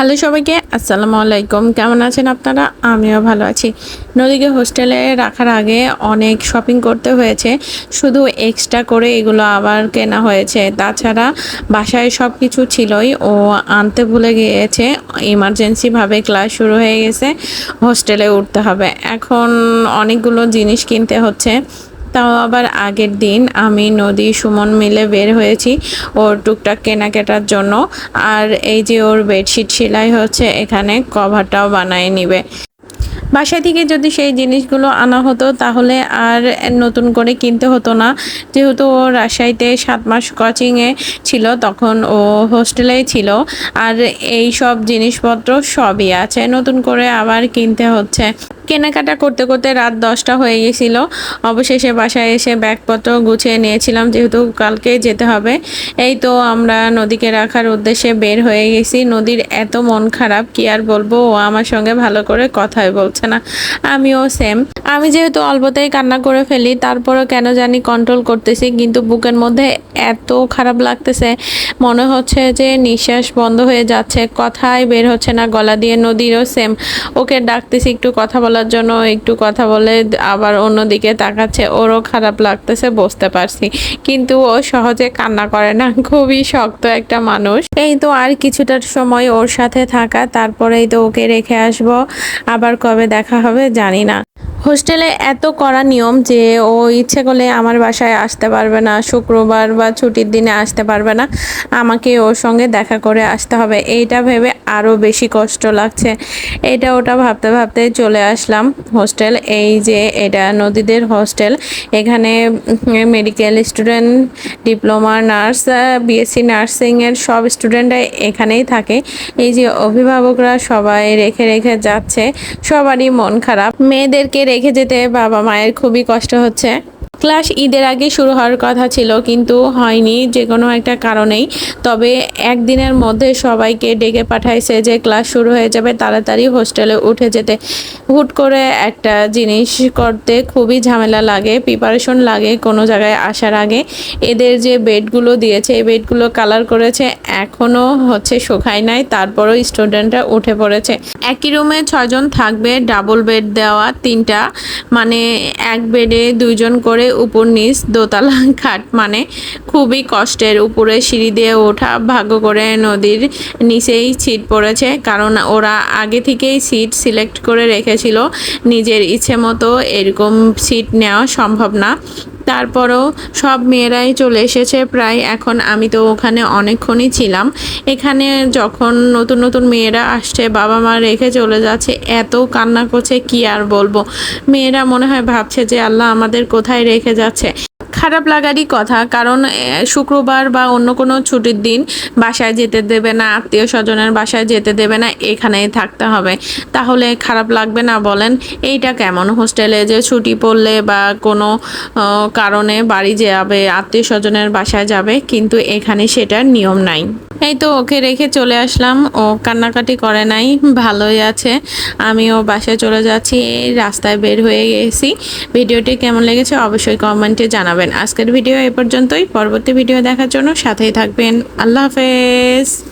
Hello সবাইকে, আসসালামু আলাইকুম। কেমন আছেন আপনারা? আমিও ভালো আছি। নদীকে হোস্টেলে রাখার আগে অনেক শপিং করতে হয়েছে। শুধু এক্সট্রা করে এগুলো আবার কেনা হয়েছে। তাছাড়া বাসায় সব কিছু ছিলই। ও আনতে ভুলে গিয়েছে। ইমার্জেন্সিভাবে ক্লাস শুরু হয়ে গেছে। হোস্টেলে উঠতে হবে। এখন অনেকগুলো জিনিস কিনতে হচ্ছে। তাও আবার আগের দিন আমি নদী সুমন মিলে বের হয়েছি ওর টুকটাক কেনাকাটার জন্য। আর এই যে ওর বেডশিট সেলাই হচ্ছে, এখানে কভারটাও বানিয়ে নিবে। বাসা থেকে যদি সেই জিনিসগুলো আনা হতো, তাহলে আর নতুন করে কিনতে হতো না। যেহেতু ও রাজশাহীতে সাত মাস কোচিংয়ে ছিল, তখন ও হোস্টেলেই ছিল। আর এই সব জিনিসপত্র সবই আছে, নতুন করে আবার কিনতে হচ্ছে। কেনাকাটা করতে করতে রাত দশটা হয়ে গেছিল। অবশেষে বাসায় এসে ব্যাগপত্র গুছিয়ে নিয়েছিলাম, যেহেতু কালকে যেতে হবে। এই তো আমরা নদীকে রাখার উদ্দেশ্যে বের হয়ে গেছি। নদীর এত মন খারাপ, কি আর বলব? ও আমার সঙ্গে ভালো করে কথাই বলছে না। আমিও সেম আমি যেহেতু অল্পতেই কান্না করে ফেলি, তারপরও কেন জানি কন্ট্রোল করতেছি, কিন্তু বুকের মধ্যে এত খারাপ লাগতেছে। মনে হচ্ছে যে নিঃশ্বাস বন্ধ হয়ে যাচ্ছে, কথাই বের হচ্ছে না, গলা দিয়ে। নদীরও সেম ওকে ডাকতেছি, একটু কথা বলার জন্য একটু কথা বলে আবার অন্যদিকে তাকাচ্ছে, ওরও খারাপ লাগতেছে, বসতে পারছি। কিন্তু ও সহজে কান্না করে না, খুবই শক্ত একটা মানুষ। এই তো আর কিছুটার সময় ওর সাথে থাকা, তারপরেই তো ওকে রেখে আসব। আবার কবে দেখা হবে জানি না। হোস্টেলে এত কড়া নিয়ম যে ও ইচ্ছে করলে আমার বাসায় আসতে পারবে না, শুক্রবার বা ছুটির দিনে আসতে পারবে না, আমাকে ওর সঙ্গে দেখা করে আসতে হবে। এইটা ভেবে আরও বেশি কষ্ট লাগছে। এটা ওটা ভাবতে ভাবতে চলে আসলাম হোস্টেল। এই যে এটা নদীদের হোস্টেল। এখানে medical student, diploma, nurse BSc নার্সিংয়ের সব স্টুডেন্টরাই এখানেই থাকে। এই যে অভিভাবকরা সবাই রেখে রেখে যাচ্ছে, সবারই মন খারাপ। মেয়েদেরকে রেখে যেতে বাবা মায়ের খুবই কষ্ট হচ্ছে। ক্লাস ঈদের আগে শুরু হওয়ার কথা ছিল, কিন্তু হয়নি যে কোনো একটা কারণেই। তবে একদিনের মধ্যে সবাইকে ডেকে পাঠাইছে যে ক্লাস শুরু হয়ে যাবে, তাড়াতাড়ি হোস্টেলে উঠে যেতে। হুট করে একটা জিনিস করতে খুবই ঝামেলা লাগে প্রিপারেশন লাগে কোনো জায়গায় আসার আগে। এদের যে বেডগুলো দিয়েছে, এই বেডগুলো কালার করেছে এখনও হচ্ছে শুকায় নাই, তারপরও স্টুডেন্টরা উঠে পড়েছে। একই রুমে ছজন থাকবে ডাবল বেড দেওয়া তিনটা। মানে এক বেডে দুইজন করে উপর নিচ দোতলা খাট মানে খুবই কষ্টের। উপরে সিঁড়ি দিয়ে ওঠা, ভাগ্য করে নদীর নিচেই সিট পড়েছে, কারণ ওরা আগে থেকেই সিট সিলেক্ট করে রেখেছিল। নিজের ইচ্ছে মতো এরকম সিট নেওয়া সম্ভব না। তারপরও সব মেয়েরাই চলে এসেছে। প্রায় এখন আমি তো ওখানে অনেকক্ষণই ছিলাম। এখানে যখন নতুন নতুন মেয়েরা আসছে, বাবা মা রেখে চলে যাচ্ছে, এত কান্না করছে, কি আর বলব? মেয়েরা মনে হয় ভাবছে যে, আল্লাহ আমাদের কোথায় রেখে যাচ্ছে? খারাপ লাগারই কথা, কারণ শুক্রবার বা অন্য কোনো ছুটির দিন বাসায় যেতে দেবে না, আত্মীয় স্বজনের বাসায় যেতে দেবে না, এখানেই থাকতে হবে। তাহলে খারাপ লাগবে না বলেন, এইটা কেমন? হোস্টেলে যে ছুটি পড়লে বা কোনো কারণে বাড়ি যাবে, আত্মীয় স্বজনের বাসায় যাবে, কিন্তু এখানে সেটার নিয়ম নাই। এই তো ওকে রেখে চলে আসলাম। ও কান্নাকাটি করে নাই, ভালোই আছে। আমিও বাসায় চলে যাচ্ছি রাস্তায় বের হয়ে গেছি। ভিডিওটি কেমন লেগেছে অবশ্যই কমেন্টে জানাবেন। আজকের ভিডিও এ পর্যন্তই, পরবর্তী ভিডিও দেখার জন্য সাথেই থাকবেন। আল্লাহ হাফেজ।